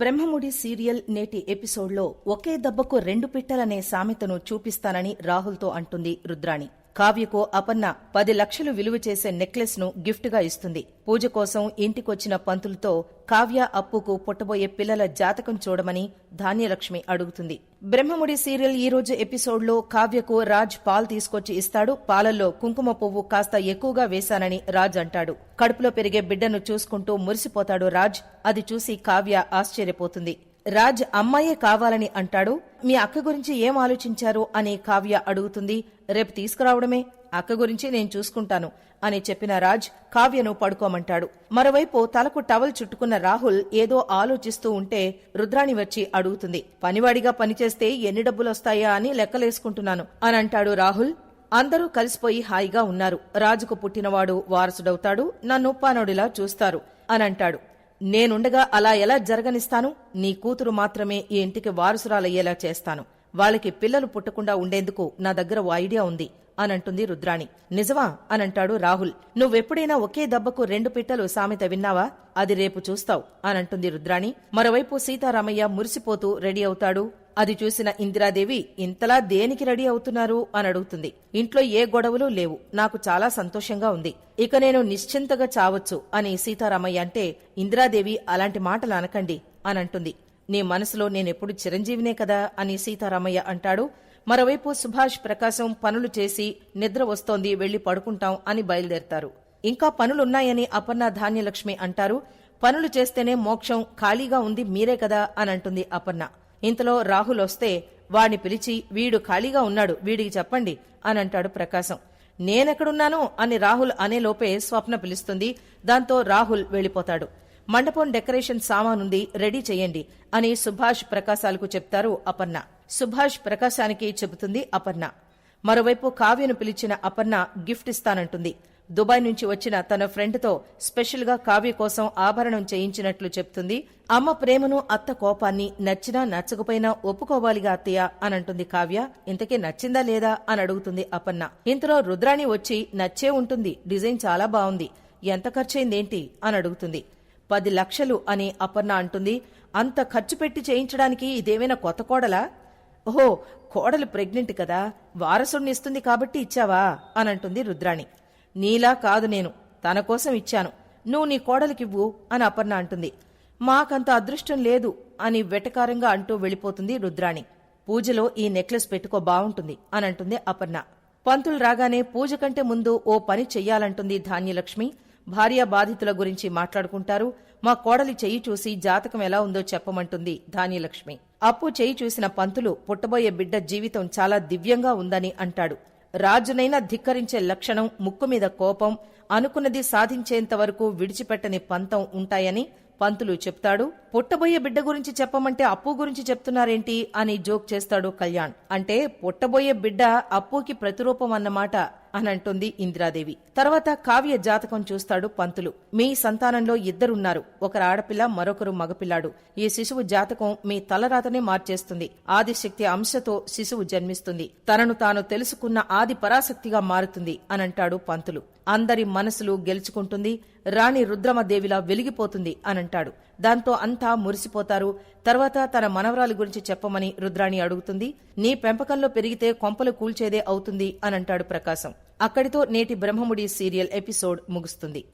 Brahmamudi serial నేటి ఎపిసోడ్లో ఒకే దెబ్బకు రెండు పిట్టలనే సామెతను చూపిస్తానని రాహుల్తో అంటుంది రుద్రాణి. కావ్యకు అపర్ణ పది లక్షలు విలువ చేసే నెక్లెస్ను గిఫ్ట్గా ఇస్తుంది. పూజ కోసం ఇంటికొచ్చిన పంతులతో కావ్య అప్పుకు పుట్టబోయే పిల్లల జాతకం చూడమని ధాన్యలక్ష్మి అడుగుతుంది. బ్రహ్మముడి సీరియల్ ఈ రోజు ఎపిసోడ్లో కావ్యకు రాజ్ పాలు తీసుకొచ్చి ఇస్తాడు. పాలల్లో కుంకుమ పువ్వు కాస్త ఎక్కువగా వేశానని రాజ్ అంటాడు. కడుపులో పెరిగే బిడ్డను చూసుకుంటూ మురిసిపోతాడు రాజ్. అది చూసి కావ్య ఆశ్చర్యపోతుంది. రాజ్ అమ్మాయే కావాలని అంటాడు. మీ అక్క గురించి ఏం ఆలోచించారు అని కావ్య అడుగుతుంది. రేపు తీసుకురావడమే. అక్క గురించి నేను చూసుకుంటాను అని చెప్పిన రాజ్ కావ్యను పడుకోమంటాడు. మరోవైపు తలకు టవల్ చుట్టుకున్న రాహుల్ ఏదో ఆలోచిస్తూ ఉంటే రుద్రాణి వచ్చి అడుగుతుంది. పనివాడిగా పనిచేస్తే ఎన్ని డబ్బులొస్తాయా అని లెక్కలేసుకుంటున్నాను అని అంటాడు రాహుల్. అందరూ కలిసిపోయి హాయిగా ఉన్నారు. రాజుకు పుట్టినవాడు వారసుడవుతాడు. నన్ను పానోడిలా చూస్తారు అని అంటాడు. నేనుండగా అలా ఎలా జరగనిస్తాను? నీ కూతురు మాత్రమే ఈ ఇంటికి వారసురాలయ్యేలా చేస్తాను. వాళ్ళకి పిల్లలు పుట్టకుండా ఉండేందుకు నా దగ్గర ఓ ఐడియా ఉంది అనంటుంది రుద్రాణి. నిజమా? అనంటాడు రాహుల్. నువ్వెప్పుడైనా ఒకే దెబ్బకు రెండు పిట్టలు సామెత విన్నావా? అది రేపు చూస్తావు అనంటుంది రుద్రాణి. మరోవైపు సీతారామయ్య మురిసిపోతూ రెడీ అవుతాడు. అది చూసిన ఇందిరాదేవి ఇంతలా దేనికి రెడీ అవుతున్నారు? అని అడుగుతుంది. ఇంట్లో ఏ గొడవలు లేవు. నాకు చాలా సంతోషంగా ఉంది. ఇక నేను నిశ్చింతగా చావచ్చు అని సీతారామయ్య అంటే ఇందిరాదేవి అలాంటి మాటలు అనకండి అని అంటుంది. నీ మనసులో నేనెప్పుడు చిరంజీవినే కదా అని సీతారామయ్య అంటాడు. మరోవైపు సుభాష్ ప్రకాశం పనులు చేసి నిద్ర వస్తోంది వెళ్ళి పడుకుంటాం అని బయలుదేరతారు. ఇంకా పనులున్నాయని అపర్ణ ధాన్యలక్ష్మి అంటారు. పనులు చేస్తేనే మోక్షం ఖాళీగా ఉంది మీరే కదా అని అంటుంది అపర్ణ. ఇంతలో రాహుల్ వస్తే వాణ్ణి పిలిచి వీడు ఖాళీగా ఉన్నాడు వీడికి చెప్పండి అని అంటాడు ప్రకాశం. నేనెక్కడున్నాను? అని రాహుల్ అనేలోపే స్వప్న పిలుస్తుంది. దాంతో రాహుల్ వెళ్ళిపోతాడు మండపం డెకరేషన్ సామానుంది రెడీ చేయండి అని సుభాష్ ప్రకాశాలకు చెప్తారు అపర్ణ. సుభాష్ ప్రకాశానికి చెబుతుంది అపర్ణ. మరోవైపు కావ్యను పిలిచిన అపర్ణ గిఫ్ట్ ఇస్తానంటుంది. దుబాయ్ నుంచి వచ్చిన తన ఫ్రెండ్తో స్పెషల్గా కావ్య కోసం ఆభరణం చేయించినట్లు చెప్తుంది. అమ్మ ప్రేమను అత్త కోపాన్ని నచ్చినా నచ్చకపోయినా ఒప్పుకోవాలిగా అత్తయ్య అనంటుంది కావ్య. ఇంతకీ నచ్చిందా లేదా అని అడుగుతుంది అపన్న ఇంతలో రుద్రాణి వచ్చి నచ్చే ఉంటుంది డిజైన్ చాలా బాగుంది. ఎంత ఖర్చయిందేంటి అని అడుగుతుంది. పది లక్షలు అని అపర్ణ అంటుంది. అంత ఖర్చు పెట్టి చేయించడానికి ఇదేమైనా కొత్త కోడలా? ఓహో కోడలు ప్రెగ్నెంట్ కదా. వారసుడిని ఇస్తుంది కాబట్టి ఇచ్చావా? అనంటుంది రుద్రాణి. నీలా కాదు నేను. తన కోసం ఇచ్చాను. నువ్వు నీ కోడలికివ్వు అని అపర్ణ అంటుంది. మాకంత అదృష్టం లేదు అని వెటకారంగా అంటూ వెళ్ళిపోతుంది రుద్రాణి. పూజలో ఈ నెక్లెస్ పెట్టుకో బావుంటుంది అని అంటుంది అపర్ణ. పంతులు రాగానే పూజ కంటే ముందు ఓ పని చెయ్యాలంటుంది ధాన్యలక్ష్మి. భార్య బాధితుల గురించి మాట్లాడుకుంటారు. మా కోడలి చెయ్యి చూసి జాతకం ఎలా ఉందో చెప్పమంటుంది ధాన్యలక్ష్మి. అప్పు చెయ్యి చూసిన పంతులు పుట్టబోయే బిడ్డ జీవితం చాలా దివ్యంగా ఉందని అంటాడు. రాజునైనా ధిక్కరించే లక్షణం ముక్కు మీద కోపం అనుకున్నది సాధించేంత వరకు విడిచిపెట్టని పంతం ఉంటాయని పంతులు చెప్తాడు. పుట్టబోయే బిడ్డ గురించి చెప్పమంటే అప్పు గురించి చెప్తున్నారేంటి? అని జోక్ చేస్తాడు కళ్యాణ్. అంటే పుట్టబోయే బిడ్డ అప్పుకి ప్రతిరూపం అన్నమాట. అని అంటుంది ఇందిరాదేవి. తర్వాత కావ్య జాతకం చూస్తాడు పంతులు. మీ సంతానంలో ఇద్దరున్నారు. ఒకరు ఆడపిల్ల మరొకరు మగపిల్లాడు. ఈ శిశువు జాతకం మీ తలరాతనే మార్చేస్తుంది. ఆదిశక్తి అంశతో శిశువు జన్మిస్తుంది. తనను తాను తెలుసుకున్న ఆది పరాశక్తిగా మారుతుంది అనంటాడు పంతులు. అందరి మనసులు గెలుచుకుంటుంది. రాణి రుద్రమదేవిలా వెలిగిపోతుంది అనంటాడు. దాంతో అంతా మురిసిపోతారు. తర్వాత తన మనవరాలి గురించి చెప్పమని రుద్రాణి అడుగుతుంది. నీ పెంపకంలో పెరిగితే కొంపలు కూల్చేదే అవుతుంది అనంటాడు ప్రకాశం. అక్కడితో నేటి బ్రహ్మముడి సీరియల్ ఎపిసోడ్ ముగుస్తుంది.